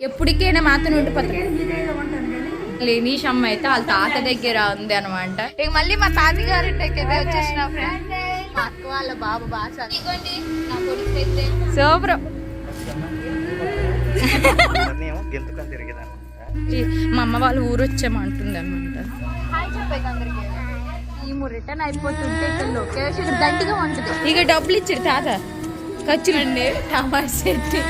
ఎప్పటికైనా మాతో ఉండిపోతారు లేనీష్ అమ్మ అయితే వాళ్ళ తాత దగ్గర ఉంది అనమాట ఇక మళ్ళీ మా తాతగారి అయితే వచ్చేసిన. ఫ్రెండ్ మా అక్క వాళ్ళ బాబు బాగా నా కొడుకు అయితే. సూపర్. మా అమ్మ వాళ్ళ ఊరు వచ్చామంటుంది అనమాట హాయ్ చెప్పేది అందరికి. ఈ రిటర్న్ అయిపోతుంటే ఇక్కడ లొకేషన్ దండిగా ఉంటుంది. ఇక డబ్బులు ఇచ్చాడు తాత. ఖర్చులండి టమాటా చెట్టు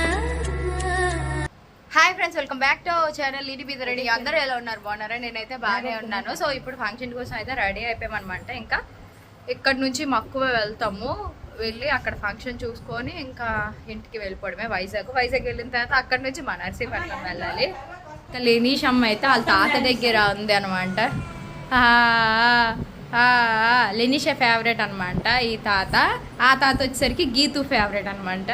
hi friends welcome back to channel ఇది బీద రెడీ అందరూ ఎలా ఉన్నారు? బాగున్నారా? నేనైతే బాగానే ఉన్నాను. సో ఇప్పుడు ఫంక్షన్ కోసం అయితే రెడీ అయిపోయామన్నమాట. ఇంకా ఇక్కడ నుంచి మక్కువ వెళ్తాము. వెళ్ళి అక్కడ ఫంక్షన్ చూసుకొని ఇంకా ఇంటికి వెళ్ళిపోవడమే వైజాగ్. వైజాగ్ వెళ్ళిన తర్వాత అక్కడ నుంచి మన నర్సీపట్నం వెళ్ళాలి. ఇంకా లేనీష్ అమ్మ అయితే వాళ్ళ తాత దగ్గర ఉంది అనమాట లెనిషా ఫేవరెట్ అనమాట ఈ తాత. ఆ తాత వచ్చేసరికి గీతు ఫేవరెట్ అనమాట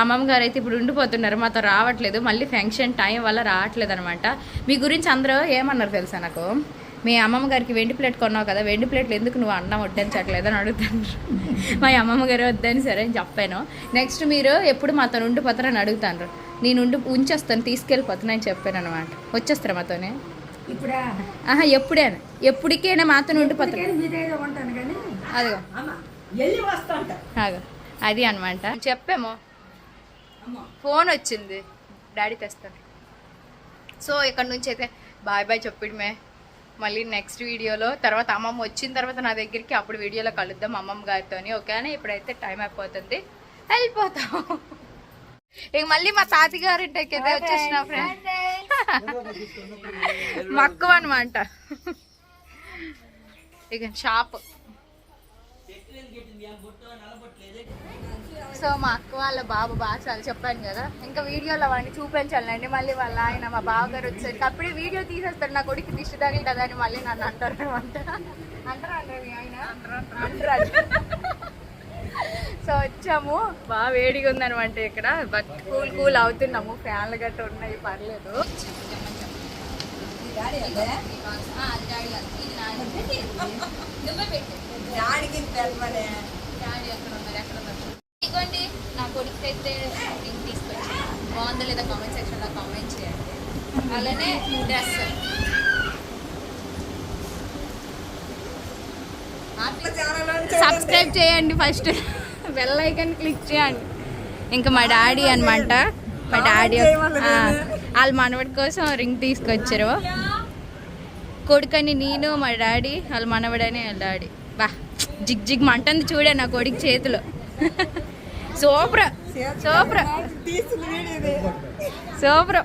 అమ్మమ్మ గారు అయితే ఇప్పుడు ఉండిపోతున్నారు. మాతో రావట్లేదు. మళ్ళీ ఫంక్షన్ టైం వల్ల రావట్లేదు అనమాట మీ గురించి అందరూ ఏమన్నారు తెలుసా నాకు? మీ అమ్మమ్మ గారికి వెండి ప్లేట్ కొన్నావు కదా వెండి ప్లేట్లు ఎందుకు నువ్వు అన్నం వడ్డించట్లేదు అని అడుగుతాను మా అమ్మమ్మ గారు వద్దని సరే అని చెప్పాను. నెక్స్ట్ మీరు ఎప్పుడు మాతో ఉండిపోతారని అడుగుతాను నేను ఉండి ఉంచేస్తాను తీసుకెళ్ళిపోతాను అని చెప్పాను అనమాట వచ్చేస్తారా మాతోనే? ఇప్పుడా? ఆహా ఎప్పుడైనా ఎప్పటికైనా మాతో అదిగో. అదిగో. అది అనమాట చెప్పాము. ఫోన్ వచ్చింది. డాడీ తెస్తాను. సో ఇక్కడ నుంచి అయితే బాయ్ బాయ్ చెప్పడమే. మళ్ళీ నెక్స్ట్ వీడియోలో తర్వాత అమ్మమ్మ వచ్చిన తర్వాత నా దగ్గరికి అప్పుడు వీడియోలో కలుద్దాం అమ్మమ్మ గారితోని ఓకేనా ఇప్పుడైతే టైం అయిపోతుంది. వెళ్ళిపోతాం. ఇక మళ్ళీ మా తాతగారి ఇంటికి అయితే వచ్చేసిన ఫ్రెండ్ మక్కువ అనమాట ఇక షాప్. సో మా అక్క వాళ్ళ బాబు బాగా చాలా చెప్పాను కదా. ఇంకా వీడియోలో వాడిని చూపించాలండి. మళ్ళీ వాళ్ళ ఆయన మా బావగారు వచ్చేసరికి అప్పుడే వీడియో తీసేస్తారు నా కొడుకు దిష్టి తగిలిందా అని మళ్ళీ నన్ను అంటారు అనమాట. అంటారా అంటారు మీ ఆయన? అంటారు సో వచ్చాము. బాగా వేడిగా ఉందనమాట ఇక్కడ. బట్ కూల్ కూల్ అవుతున్నాము. ఫ్యాన్లు గట్ట ఉన్నాయి పర్లేదు. ఆ, అది డాడీ కాదు. ఇది నాది. నువ్వే పెట్టు. డాడీ ఎక్కడ ఉన్నారు? ఎక్కడ ఉన్నారు? ఇదిగోండి నా కొడుకు అయితే రింగ్ తీసుకొచ్చి బాగుందో లేదా కామెంట్ సెక్షన్లో కామెంట్ చేయండి. అలానే డ్రెస్. సబ్స్క్రైబ్ చేయండి ఫస్ట్ బెల్ ఐకాన్ క్లిక్ చేయండి. ఇంకా మా డాడీ అన్నమాట. మా డాడీ వాళ్ళ మనవడి కోసం రింగ్ తీసుకొచ్చారు. కొడుకని నేను మా డాడీ వాళ్ళ మనవడని వాళ్ళ డాడీ బా జిగ్ జిగ్ మంటుంది చూడే నా కొడుకు చేతిలో. సూపర్. సూపర్. సూపర్.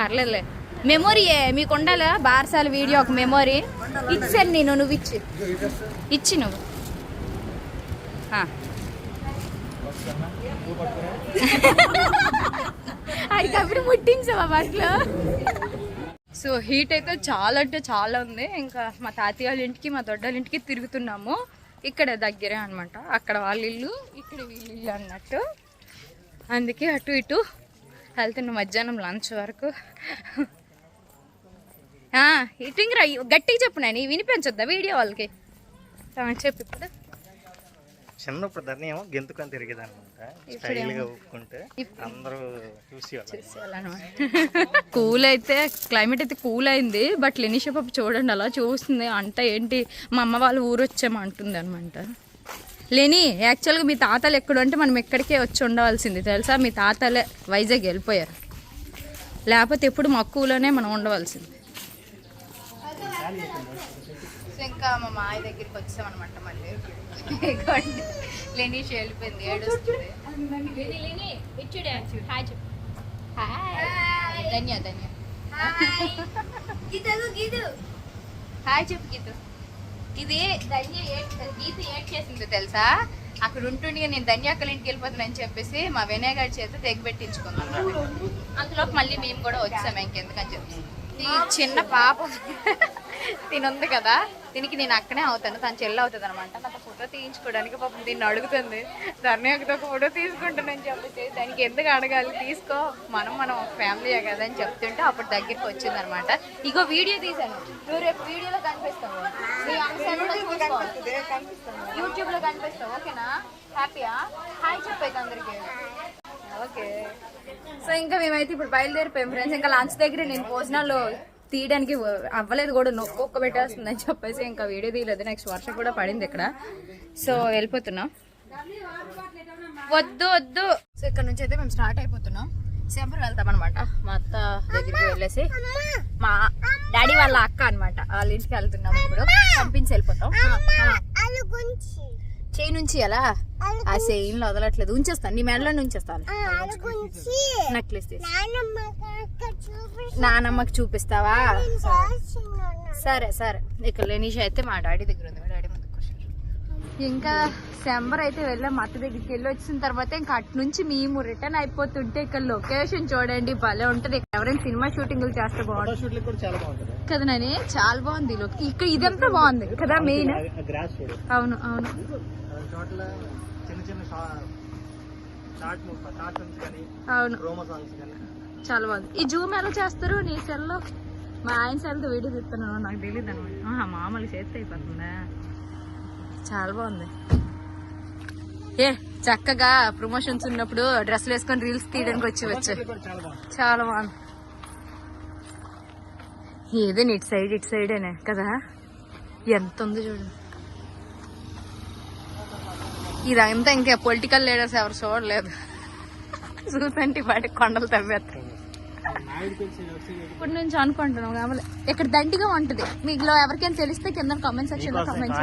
పర్లేదులే. మెమొరీయే మీకు ఉండాలా? బార్సాల వీడియో ఒక మెమొరీ ఇచ్చాను నేను నువ్వు ఇచ్చి. ఇచ్చి నువ్వు. అడికప్పుడు ముట్టించావా బట్టలు. సో హీట్ అయితే చాలా అంటే చాలా ఉంది. ఇంకా మా తాతయ్య వాళ్ళ ఇంటికి మా దొడ్డల ఇంటికి తిరుగుతున్నాము. ఇక్కడ దగ్గరే అనమాట అక్కడ వాళ్ళ ఇల్లు ఇక్కడ వీళ్ళ ఇల్లు అన్నట్టు. అందుకే అటు ఇటు వెళ్తున్న మధ్యాహ్నం లంచ్ వరకు. ఇటు ఇంకా గట్టిగా చెప్పు నేను వినిపించొద్దా వీడియో వాళ్ళకి? చెప్పు ఇప్పుడు. చిన్నప్పుడు దాన్ని ఏమో గెంతుకొని తిరిగేదన్నమాట. స్టైల్గా ఊపుకుంటే అందరూ చూసేవాళ్ళు. కూల్ అయితే క్లైమేట్ అయితే కూల్ అయింది బట్ లెనిషా పాప చూడండి అలా చూస్తుంది. అంట ఏంటి మా అమ్మ వాళ్ళ ఊరు వచ్చాము అంటుంది అనమాట లేని యాక్చువల్గా మీ తాతలు ఎక్కడ అంటే మనం ఎక్కడికే వచ్చి ఉండవలసింది. తెలుసా? మీ తాతలే వైజాగ్ వెళ్ళిపోయారు. లేకపోతే ఎప్పుడు మక్కువలోనే మనం ఉండవలసింది. ఇంకా మా మాయ దగ్గరికి వచ్చామన్నమాట మళ్ళీ. లెనీష్ వెళ్ళిపోయింది ఏడుస్తుంది. లేని లేని ధన్య ధన్య. హాయ్. చెప్పు గీత. ఇది ధన్య గీత ఏడ్ చేసింది తెలుసా? అక్కడ ఉంటుండగా నేను ధన్యాకల ఇంటికి వెళ్ళిపోతానని చెప్పేసి మా వినయ్ గారి చేత తెగ పెట్టించుకున్నాం అందులో మళ్ళీ మేము కూడా వచ్చాము ఇంకెందుకని చెప్పి. ఈ చిన్న పాప. తిని ఉంది కదా. దీనికి నేను అక్కనే అవుతాను తను చెల్లి అవుతుంది అనమాట నాకు ఫోటో తీయించుకోవడానికి పాపం దీన్ని అడుగుతుంది. ధర్ణ్యకి ఒక ఫోటో తీసుకుంటానని చెప్పేసి దానికి ఎందుకు అడగాలి? తీసుకో. మనం మనం ఒక ఫ్యామిలీ కదా అని చెప్తుంటే అప్పుడు దగ్గరికి వచ్చింది అనమాట ఇగో వీడియో తీసాను నువ్వు రేపు వీడియోలో కనిపిస్తావు. నీ అంశాలు కూడా చూసుకో. యూట్యూబ్లో కనిపిస్తావు ఓకేనా? హ్యాపీయా? హాయ్ చెప్పేది అందరికి. ఓకే. సో ఇంకా మేమైతే ఇప్పుడు బయలుదేరిపోయాం ఫ్రెండ్స్. ఇంకా లంచ్ దగ్గర నేను భోజనాలు తీయడానికి అవ్వలేదు కూడా నొక్కు ఒక్క పెట్టేస్తుంది అని చెప్పేసి ఇంకా వీడియో తీయలేదు. నెక్స్ట్ వర్షం కూడా పడింది ఇక్కడ. సో వెళ్ళిపోతున్నాం. వద్దు వద్దు. సో ఇక్కడ నుంచి అయితే మేము స్టార్ట్ అయిపోతున్నాం. శంపర్ వెళ్తాం అనమాట మా అత్త దగ్గరికి వెళ్ళేసి మా డాడీ వాళ్ళ అక్క అన్నమాట. వాళ్ళ ఇంటికి వెళ్తున్నాం ఇప్పుడు. పంపించి వెళ్ళిపోతాం. చేయి నుంచి ఎలా ఆ సెయిన్లో వదలట్లేదు. ఉంచేస్తాను. నీ మెడలో ఉంచేస్తాను. నెక్లెస్ తీసి నానమ్మకి చూపిస్తావా? సరే. సరే ఇక్కడ లేనిష అయితే మా డాడీ దగ్గర ఉంది. మా డాడీ ముందుకు కూర్చోరు. ఇంకా సెంబర్ అయితే వెళ్ళాం. అత్త దగ్గరికి వెళ్ళి వచ్చిన తర్వాత ఇంకా అటు నుంచి మేము రిటర్న్ అయిపోతుంటే ఇక్కడ లొకేషన్ చూడండి. భలే ఉంటది. ఎవరైనా సినిమా షూటింగ్లు చేస్తే బాగుంటుంది. కూడా చాలా బాగుంటుంది. కదా నాని? చాలా బాగుంది ఇక్కడ ఇదంతా బాగుంది కదా మెయిన్. అవును అవును. చోట్ల చిన్న చిన్న షార్ట్ షార్ట్ ఫిల్మ్స్ కానీ అవును. రోమో సాంగ్స్ కానీ. చాలా బాగుంది. ఈ జూమ్ ఎలా చేస్తారు? నీ సెల్లో? మా ఆయన సెల్తో వీడియో తీస్తున్నాను నాకు తెలియదు అనమాట మామూలు చేస్తే అయిపోతుందా? చాలా బాగుంది. ఏ చక్కగా ప్రమోషన్స్ ఉన్నప్పుడు డ్రెస్లు వేసుకొని రీల్స్ తీయడానికి వచ్చి వచ్చాయి కూడా చాలా బాగుంది. ఏదో ఇటు సైడ్ ఇటు సైడేనే కదా? ఎంత ఉంది చూడు. ఇదంతా ఇంకా పొలిటికల్ లీడర్స్ ఎవరు చూడలేదు. చూసంటే వాటి కొండలు తవ్వేస్తారు ఇప్పుడు నుంచి అనుకుంటున్నాం కావాలి ఇక్కడ దండిగా ఉంటది. మీలో ఎవరికైనా తెలిస్తే కింద కామెంట్ సెక్షన్లో కామెంట్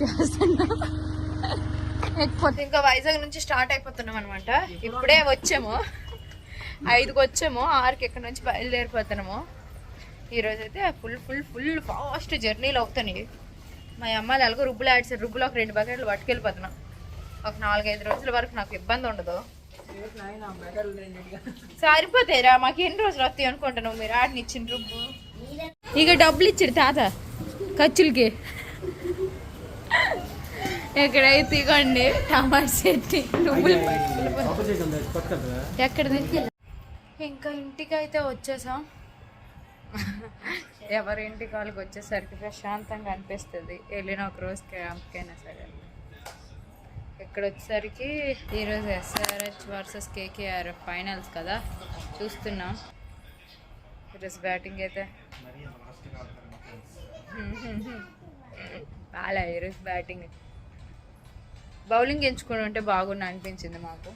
చేస్తున్నా. లేకపోతే ఇంకా వైజాగ్ నుంచి స్టార్ట్ అయిపోతున్నాం అనమాట ఇప్పుడే వచ్చాము. ఐదుకి వచ్చాము. ఆరుకి ఇక్కడ నుంచి బయలుదేరిపోతున్నాము. ఈరోజు అయితే ఫుల్ ఫుల్ ఫుల్ ఫాస్ట్ జర్నీలు అవుతున్నాయి. మా అమ్మాయిలు ఎలాగో రుబ్బులు ఆడిసారు రుబ్బులు ఒక రెండు బకెట్లు పట్టుకెళ్ళిపోతున్నాం. ఒక నాలుగైదు రోజుల వరకు నాకు ఇబ్బంది ఉండదు. సరిపోతాయిరా మాకు ఎన్ని రోజులు వస్తాయి అనుకుంటున్నావు? మీరు ఆడిని ఇచ్చిన రుబ్బు. ఇక డబ్బులు ఇచ్చాడు తాత ఖర్చులకి. ఎక్కడైతే ఇగోండి టమాటా చెట్టు నువ్వులు ఎక్కడిది? ఇంకా ఇంటికి అయితే వచ్చేసాం. ఎవరి ఇంటికి వాళ్ళకి వచ్చేసరికి ప్రశాంతంగా అనిపిస్తుంది. వెళ్ళిన ఒక రోజు క్యాంప్కైనా సరే. ఇక్కడ వచ్చేసరికి ఈరోజు ఎస్ఆర్హెచ్ వర్సెస్ కేకేఆర్ ఫైనల్స్ కదా? చూస్తున్నాం. ఈరోజు బ్యాటింగ్ అయితే. బాగా ఈరోజు బ్యాటింగ్. బౌలింగ్ ఎంచుకుని ఉంటే బాగున్నా అనిపించింది మాకు.